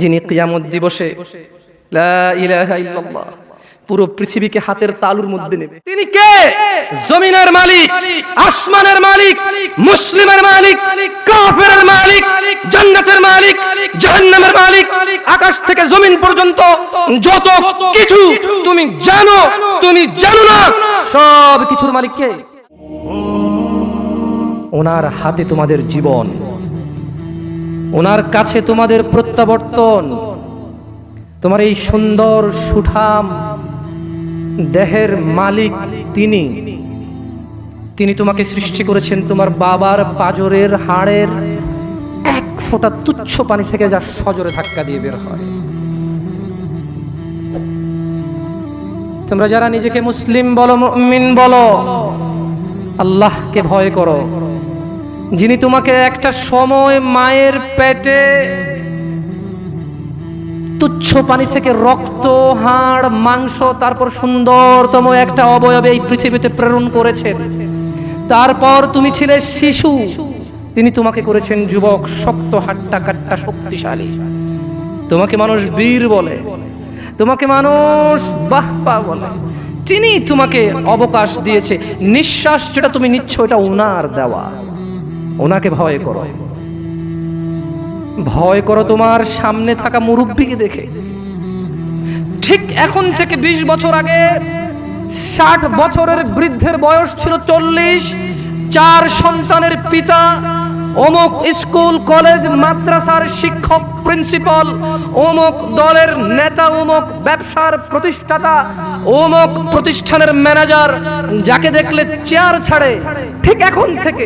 যিনি কিয়ামত দিবসে পুরো পৃথিবীকে হাতের তালুর মধ্যে নেবে। তিনি কে? জমিনের মালিক, আসমানের মালিক, মুসলিমের মালিক, কাফেরের মালিক, জান্নাতের মালিক, জাহান্নামের মালিক, আকাশ থেকে জমিন পর্যন্ত যত কিছু তুমি জানো তুমি জানো না সব কিছুর মালিক কে? ওনার হাতে তোমাদের জীবন। ওনার কাছে তোমাদের প্রত্যাবর্তন। তোমার এই সুন্দর সুঠাম দেহের মালিক তিনি। তিনি তোমাকে সৃষ্টি করেছেন তোমার বাবার পাজরের হাড়ের এক ফোঁটা তুচ্ছ পানি থেকে যা সজরে ধাক্কা দিয়ে বের হয়। তোমরা যারা নিজেকে মুসলিম বলো মিন বলো, আল্লাহকে ভয় করো। যিনি তোমাকে একটা সময় মায়ের পেটে তুচ্ছ পানি থেকে রক্ত, হাড়, মাংস, তারপর সুন্দরতম একটা অবয়বে এই পৃথিবীতে প্রেরণ করেছেন। তারপর তুমি ছিলে শিশু। তিনি তোমাকে করেছেন যুবক, শক্ত, হাট্টা কাট্টা, শক্তিশালী। তোমাকে মানুষ বীর বলে। তোমাকে মানুষ বাহপা বলে। তিনি তোমাকে অবকাশ দিয়েছে। নিঃশ্বাস যেটা তুমি নিচ্ছ, এটা ওনার দেওয়া। ওনাকে ভয় করো। ভয় করো তোমার সামনে থাকা মুরব্বীকে দেখে। ঠিক এখন থেকে ২০ বছর আগে ষাট বছরের বৃদ্ধের বয়স ছিল চল্লিশ, চার সন্তানের পিতা অমুক স্কুল, কলেজ, মাদ্রাসার শিক্ষক প্রিন্সিপাল, অমুক দলের নেতা, অমুক ব্যবসার প্রতিষ্ঠাতা, অমুক প্রতিষ্ঠানের ম্যানেজার, যাকে দেখলে চেয়ার ছাড়ে, ঠিক এখন থেকে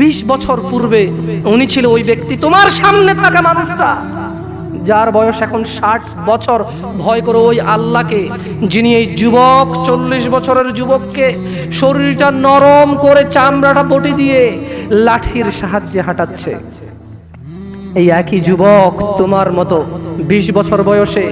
বিশ বছর পূর্বে উনি ছিল ওই ব্যক্তি। তোমার সামনে থাকা মানুষটা যার বয়স এখন ষাট বছর, ভয় করো ওই আল্লাহকে, যিনি এই যুবক, চল্লিশ বছরের যুবককে শরীরটা নরম করে চামড়াটা বটি দিয়ে লাঠির সাহায্যে হাঁটাচ্ছে। এই একই যুবক তোমার মতো বিশ বছর বয়সে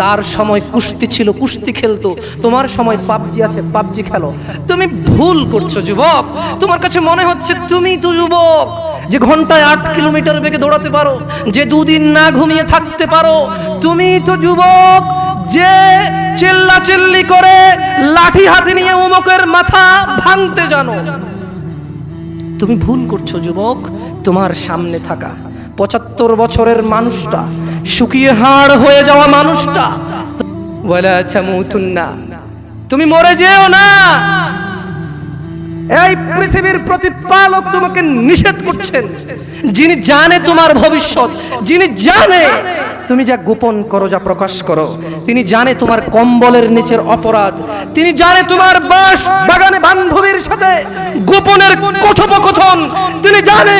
তার সময় কুস্তি ছিল, কুস্তি খেলতো, তোমার সময় পাবজি আছে, পাবজি খেলো। তুমি ভুল করছ যুবক, তোমার কাছে মনে হচ্ছে তুমি তো যুবক। যে ঘন্টায় আট কিলোমিটার বেগে দৌড়াতে পারো, যে দুদিন না ঘুমিয়ে থাকতে পারো, তুমি তো যুবক, যে চেল্লা চেল্লি করে লাঠি হাতে নিয়ে উমকের মাথা ভাঙতে জানো। তুমি ভুল করছ যুবক, তোমার সামনে থাকা পঁচাত্তর বছরের মানুষটা, শুকিয়ে হাড় হয়ে যাওয়া মানুষটা। বলে আচ্ছা তুমি মরে যেও না। এই পৃথিবীর প্রতিপালক তোমাকে নিষেধ করছেন। যিনি জানে তোমার ভবিষ্যৎ, যিনি জানে তুমি যা গোপন করো, যা প্রকাশ করো, তিনি জানে তোমার কম্বলের নিচের অপরাধ, তিনি জানে তোমার বাস বাগানে বান্ধবীর সাথে গোপনের কথোপকথন, তিনি জানে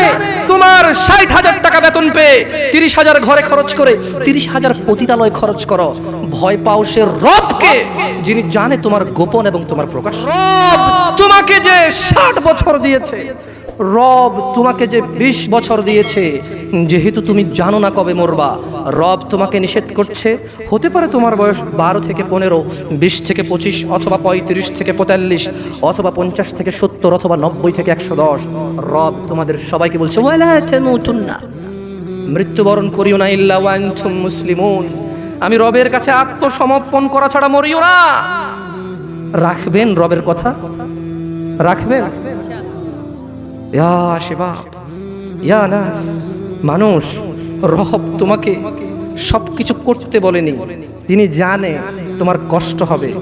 তোমার ষাট হাজার টাকা বেতন পেয়ে তিরিশ হাজার ঘরে খরচ করে তিরিশ হাজার পতিতালয় খরচ করো। ভয় পাও সে রবকে যিনি জানে তোমার গোপন এবং তোমার প্রকাশ। রব তোমাকে যে ষাট বছর দিয়েছে, রব তোমাকে যে বিশ বছর দিয়েছে, যেহেতু তুমি জানো না কবে মরবা, রব তোমাকে নিষেধ করছে। হতে পারে তোমার বয়স বারো থেকে পনেরো, বিশ থেকে পঁচিশ, অথবা পঁয়ত্রিশ থেকে পঁয়তাল্লিশ, অথবা পঞ্চাশ থেকে সত্তর, অথবা নব্বই থেকে একশো দশ। রব তোমাদের সবাইকে বলছে মৃত্যুবরণ করিও না ইল্লা ওয়ান্তুম মুসলিমুন। আমি রবের কাছে আত্মসমর্পণ করা ছাড়া মরিও না। রাখবেন রবের কথা? রাখবেন? ইয়া মানুষ, রব তোমাকে সবকিছু করতে বলেনি। তিনি জানে তোমার কষ্ট হবে।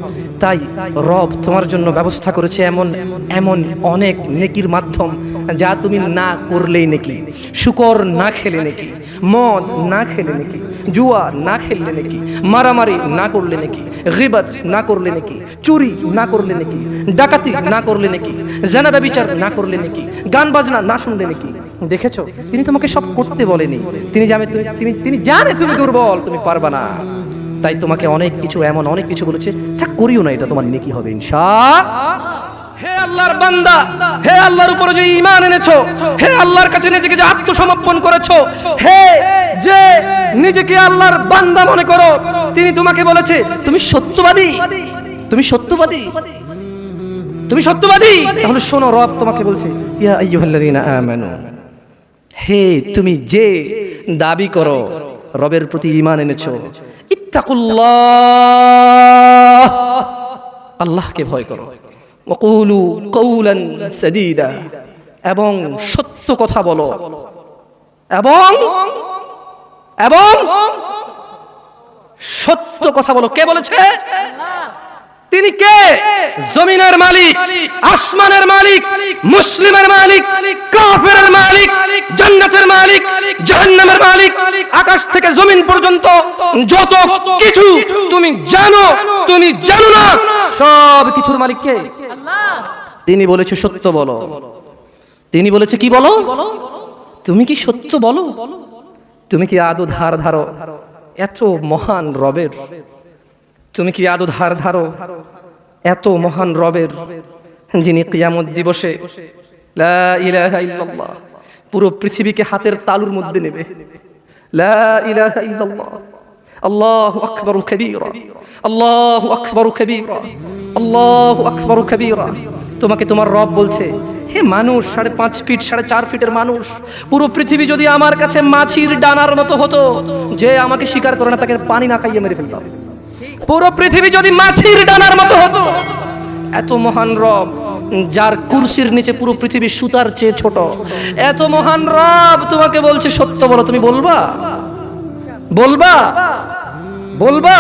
তাই রব তোমার জন্য ব্যবস্থা করেছে এমন এমন অনেক নেকির মাধ্যম যা তুমি না করলেই নাকি? শুকর না খেলে নাকি? মদ না খেলে নাকি? জুয়া না খেললে নাকি? মারামারি না করলে নাকি? গিবাত না করলে নাকি? চুরি না করলে নাকি? ডাকাতি না করলে নাকি? জানা ব্যবিচার না করলে নাকি? গান বাজনা না শুনলে নাকি? দেখেছ? তিনি তোমাকে সব করতে বলেনি। তিনি জানে তুমি, তিনি জানে তুমি দুর্বল, তুমি পারবা না। তাই তোমাকে অনেক কিছু, এমন অনেক কিছু বলেছে। থাক করিও না, এটা তোমার নেকি হবে, ইনশা হে আল্লাহর বান্দা, হে আল্লাহর উপরে যে ঈমান এনেছো, হে আল্লাহর কাছে নিজেকে যে আত্মসমর্পণ করেছ, হে যে নিজেকে আল্লাহর বান্দা মনে করো, তিনি তোমাকে বলেছে, তুমি সত্যবাদী তুমি সত্যবাদী তুমি সত্যবাদী। তাহলে শোনো, রব তোমাকে বলছে, ইয়া আইয়ুহাল্লাযীনা আমানু, হে তুমি যে দাবি করো, রবের প্রতি ঈমান এনেছো, ইত্তাকুল্লাহ, আল্লাহকে ভয় করো। ওয়াকুলু কৌলান সাদীদা। এবং সত্য কথা বলো। এবং এবং সত্য কথা বলো। কে বলেছে? তিনি কে? জমিনের মালিক, আসমানের মালিক, মুসলিমের মালিক, কাফেরের মালিক, জান্নাতের মালিক, জাহান্নামের মালিক, আকাশ থেকে জমিন পর্যন্ত যত কিছু তুমি জানো তুমি জানো না, সব কিছুর মালিক কে? তিনি বলেছে, সত্য বলো। তিনি বলেছে, কি বলো? তুমি কি সত্য বলো? তুমি কি আদৌ ধার ধারো? এত মহান রবের। তুমি কি আদৌ ধার ধারো? এত মহান রবের। যিনি কিয়ামত দিবসে। পুরো পৃথিবীকে হাতের তালুর মধ্যে নেবে। আল্লাহু আকবার কবীরা। আল্লাহু আকবার কবীরা। আল্লাহু আকবার কবীরা। তোমাকে তোমার রব বলছে, হে মানুষ, সাড়ে পাঁচ ফিট, সাড়ে চার ফিটের মানুষ, পুরো পৃথিবী যদি আমার কাছে মাছির ডানার মতো হতো, যে আমাকে স্বীকার করে না, তাকে পানি না খাইয়ে মেরে ফেলতাম। পুরো পৃথিবী যদি মাছির ডানার মতো হতো, এত মহান রব, যার কুরসির নিচে পুরো পৃথিবী সুতার চেয়ে ছোট, এত মহান রব তোমাকে বলছে, সত্য বলো, তুমি বলবা? বলবা? বলবা?